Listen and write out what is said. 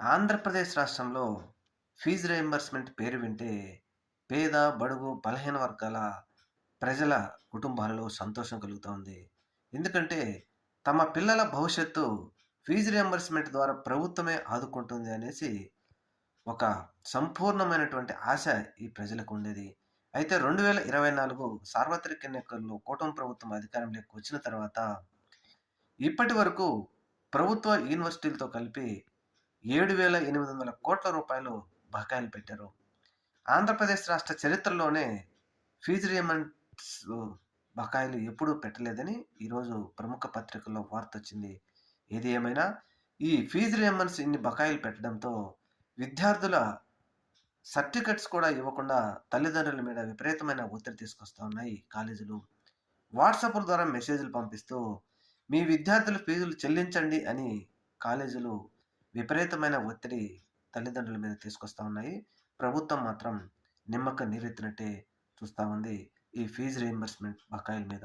ఆంధ్రప్రదేశ్ రాష్ట్రంలో fee reimbursement పేరు వింటే పేద, బడుగు, బలహీన వర్గాల ప్రజల కుటుంబాలలో సంతోషం కలుగుతోంది. ఎందుకంటే తమ పిల్లల భవిష్యత్తు ఫీజు రియంబర్స్మెంట్ ద్వారా ప్రభుత్వమే ఆదుకుంటుంది అనేసి ఒక సంపూర్ణమైనటువంటి ఆశ ఈ ప్రజలకు ఉండేది. అయితే 2024 సార్వత్రిక ఎన్నికల్లో కూటమి ప్రభుత్వం అధికారంలోకి వచ్చిన తర్వాత ఇప్పటి వరకు ప్రభుత్వ యూనివర్సిటీలతో కలిపి 7,800 కోట్ల రూపాయలు బకాయిలు పెట్టారు. ఆంధ్రప్రదేశ్ రాష్ట్ర చరిత్రలోనే ఫీజు రీయింబర్స్ బకాయిలు ఎప్పుడూ పెట్టలేదని ఈరోజు ప్రముఖ పత్రికల్లో వార్తొచ్చింది. ఏది ఏమైనా ఈ ఫీజు రీయింబర్స్ ఇన్ని బకాయిలు పెట్టడంతో విద్యార్థుల సర్టిఫికేట్స్ కూడా ఇవ్వకుండా తల్లిదండ్రుల మీద విపరీతమైన ఒత్తిడి తీసుకొస్తూ ఉన్నాయి కాలేజీలు. వాట్సాప్‌ల ద్వారా మెసేజ్‌లు పంపిస్తూ మీ విద్యార్థుల ఫీజులు చెల్లించండి అని కాలేజీలు విపరీతమైన ఒత్తిడి తల్లిదండ్రుల మీద తీసుకొస్తూ ఉన్నాయి. ప్రభుత్వం మాత్రం నిమ్మక నీరెత్తినట్టే చూస్తా ఉంది ఈ ఫీజు రీయింబర్స్‌మెంట్ బకాయిల మీద.